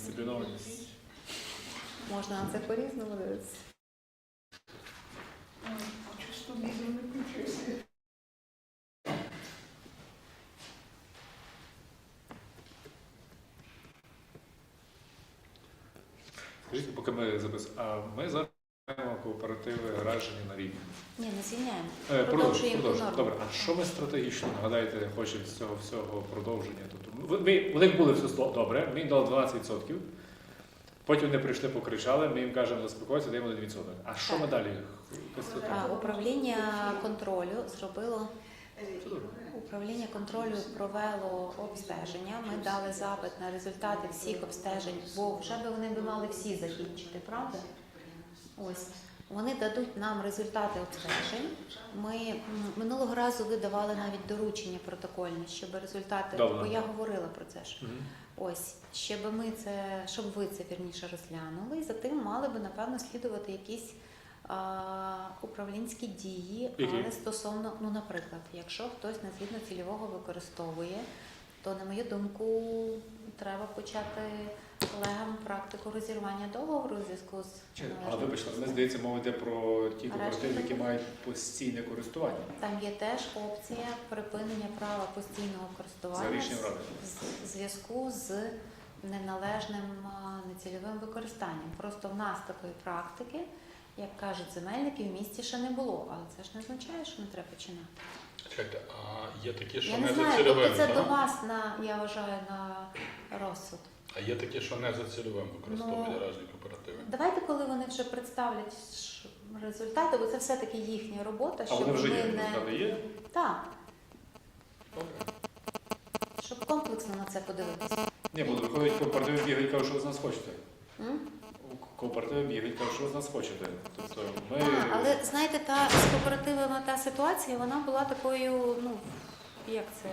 дисциплінованість. Можна на це по-різному дивитися. Скажіть, поки ми записуємо, а ми зараз кооперативи гаражені на рік. Ні, не звільняємо. Е, Продовжуємо Продовжуємо. Добре, а що ми стратегічно нагадайте, хочемо з цього всього продовження? Тобто, ми, ми, у них були все добре, ми їм дали 12%. Потім вони прийшли, покричали, ми їм кажемо, заспокойтеся, даємо 1%. А що ми далі? А, управління контролю зробило управління контролю провело обстеження. Ми дали запит на результати всіх обстежень, бо вже би вони би мали всі закінчити, правда? Ось вони дадуть нам результати обстежень. Ми минулого разу видавали навіть доручення протокольні, щоб результати, Добре. бо я говорила про це ж. Мгм. Ось, щоб ми це, щоб ви це вірніше розглянули, і за тим мали би напевно слідувати якісь а, управлінські дії, Які? але стосовно, ну, наприклад, якщо хтось незгідно цільового використовує, то на мою думку треба почати колегам практику розірвання договору у зв'язку з Чи- Але належним вибачте, мені здається, мова йде про ті кооперативи, які мають постійне користування Там є теж опція припинення права постійного за користування рішенням ради. з зв'язку з неналежним а, нецільовим використанням. Просто в нас такої практики, як кажуть земельники, в місті ще не було, але це ж не означає, що не треба починати. Чекайте, а є такі, що Я не, не за знаю, цільовим, тобто це так? до вас на я вважаю на розсуд. А є такі, що не за цільовим використовують Ну, гаражні кооперативи. Давайте, коли вони вже представлять результати, бо це все-таки їхня робота, А щоб вони вже є, не є? так, Добре. щоб комплексно на це подивитися. Ні, бо виходить кооперативи бігають, кажуть, що ви з нас хочете. Кооперативи бігають, кажуть, що ви з нас хочете. Тобто ми... Так, але знаєте, та з кооперативами та ситуація вона була такою, ну як це?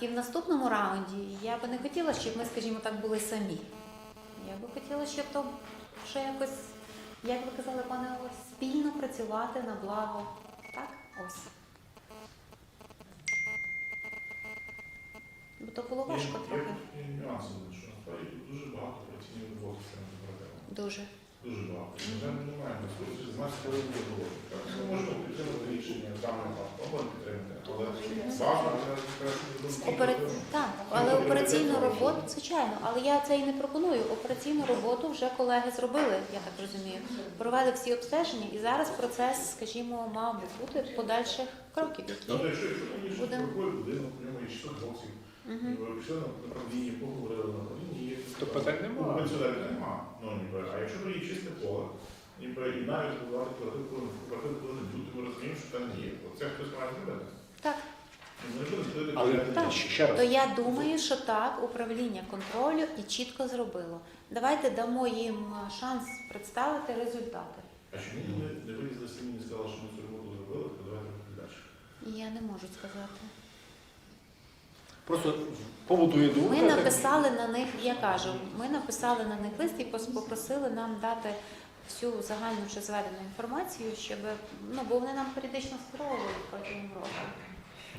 І в наступному раунді я би не хотіла, щоб ми, скажімо так, були самі. Я би хотіла, щоб то ще якось, як ви казали, пане Олесь, спільно працювати на благо. Так? Ось. Бо то було важко трохи. Нюанси, що насправді дуже багато роботи з цим кооперативом. Дуже. Дуже багато. На жаль, ми не маємо ресурсів, з нас коли буде говорити. Ми можемо підтримати рішення даного можемо підтримати, але бажано Опера... Так, але операційну роботу, звичайно, але я це і не пропоную. Операційну роботу вже колеги зробили, я так розумію. Провели всі обстеження, і зараз процес, скажімо, мав би бути подальших кроків, Тобто, які якщо якщо раніше Будемо. будинок, в ньому є 600 боксів, Мгм. ви пішли на направління, поговорили на направлінні, є То питань Ну, немає. пенсіонерів нема. Ну, ніби, а якщо є чисте поле, ніби, і навіть будувати квартиру, квартиру коли не люди, ми розуміємо, що там є. Оце хтось має зробити. так. Сидіти Але. Так. ще раз. То я думаю, що так, управління контролю і чітко зробило. Давайте дамо їм е, шанс представити результати. А чому вони не вилізли самі і не сказали, що ми цю роботу зробили, то давайте далі. Я не можу сказати. Просто побутує думка. Ми написали на них, я кажу, ми написали на них лист і попросили нам дати всю загальну вже зведену інформацію, щоб ну бо вони нам періодично скеровують протягом року.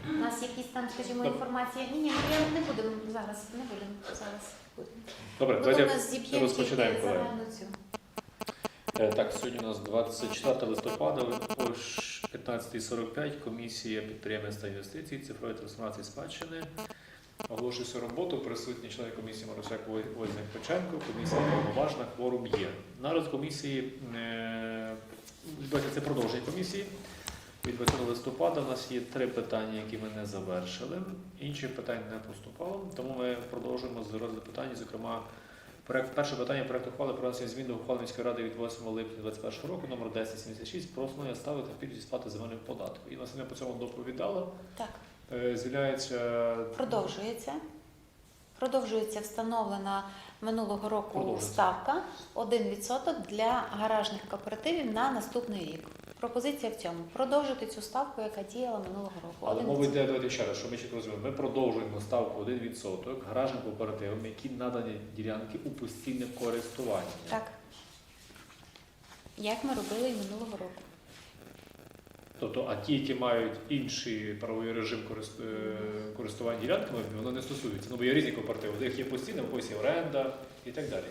У нас якісь там, скажімо, інформація. Ні, ні, я не будемо зараз, не будемо зараз. Добре, давайте розпочинаємо, тільки колеги. загальну цю. Е, Так, сьогодні у нас 24 листопада, о 15.45, комісія підприємництва інвестицій, цифрової трансформації спадщини. Оголошую роботу. Присутні члени комісії Марусяк Возняк Печенко. Комісія повноважна, кворум є. Нараз комісії е, це продовження комісії. Від 20 листопада у нас є три питання, які ми не завершили. Інших питань не поступало, тому ми продовжуємо з розгляду питань, зокрема. Проект, перше питання проекту ухвали про внесення змін до ухвали міської ради від 8 липня 2021 року, номер 1076, про основне ставити пільги сплати земельного податку. І нас по цьому доповідала. Так, Е, З'являється продовжується. Продовжується встановлена минулого року Продовжується. ставка 1% для гаражних кооперативів на наступний рік. Пропозиція в цьому продовжити цю ставку, яка діяла минулого року. Але 1%. мова йде давайте ще раз, що ми чітко розуміємо. Ми продовжуємо ставку 1% гаражним кооперативам, які надані ділянки у постійне користування. Так. Як ми робили і минулого року. Тобто, а ті, які мають інший правовий режим е, користування ділянками, воно не стосується. Ну, бо є різні кооперативи, де їх є постійно, в когось є оренда і так далі.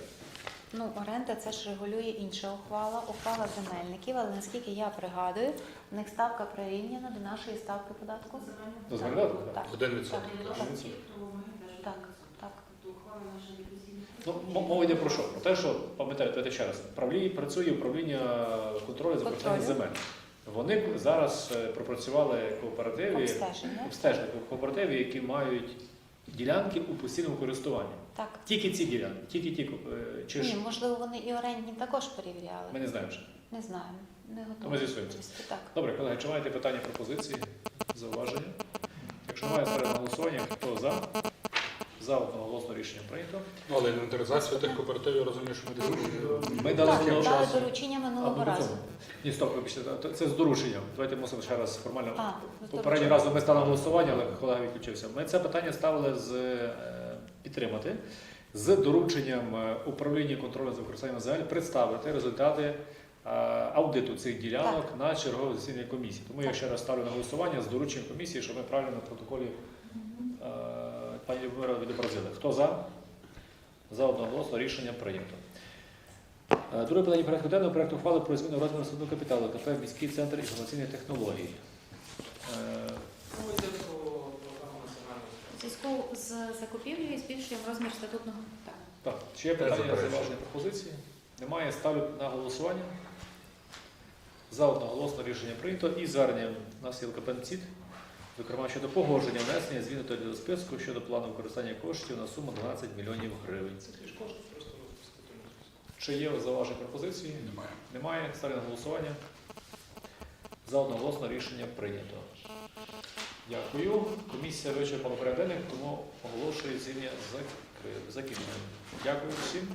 Ну, оренда це ж регулює інша ухвала, ухвала земельників, але наскільки я пригадую, в них ставка прирівняна до нашої ставки податку. До земельного податку? Так, Один відсоток. Так, так? так, так. Ну, мова йде про що? Про те, що пам'ятаєте, давайте ще раз, правлі працює управління контролю за використанням земель. Вони зараз е, пропрацювали кооперативі, Обстеження. кооперативі, які мають ділянки у постійному користуванні. Так. Тільки ці ділянки, тільки ті е, чи ж можливо, вони і орендні також перевіряли. ми не знаємо ще. Не знаю. Не То ми з'ясуємо відповісти. Так. Добре, колеги, чи маєте питання, пропозиції, зауваження? Якщо немає ставлю на голосування, хто за? За одноголосно рішення прийнято. Ну, але інвентаризацію тих кооперативів, розумієш, ми десь Ми дали Так, слово. дали доручення минулого ну, разу. Ні, стоп, вибачте, то- це з дорученням. Давайте мусимо ще раз формально. А, з Попередній раз ми стали на голосування, але колега відключився. Ми це питання ставили з е, підтримати з дорученням е, управління контролю за використанням земель представити результати е, аудиту цих ділянок на чергове засідання комісії. Тому я Так. ще раз ставлю на голосування з дорученням комісії, щоб ми правильно на протоколі пані Любомира відобразили. Хто за? За одноголосно рішення прийнято. Е, Друге питання порядку денного проекту ухвали про зміну розміру судного капіталу КП міський центр інформаційних технологій. Е, У зв'язку з закупівлею збільшуємо розмір статутного так. Так, чи є питання заперечую. зауваження пропозиції? Немає. Ставлю на голосування. За одноголосно рішення прийнято і звернення у нас є ЛКП зокрема щодо погодження внесення зміни до списку щодо плану використання коштів на суму 12 мільйонів гривень. Це ті ж кошти просто. Чи є зауваження пропозиції? немає. Немає. Ставлю на голосування. За одноголосно рішення прийнято. Дякую. Комісія вичерпала порядок, тому оголошую зіння закритим. Дякую всім.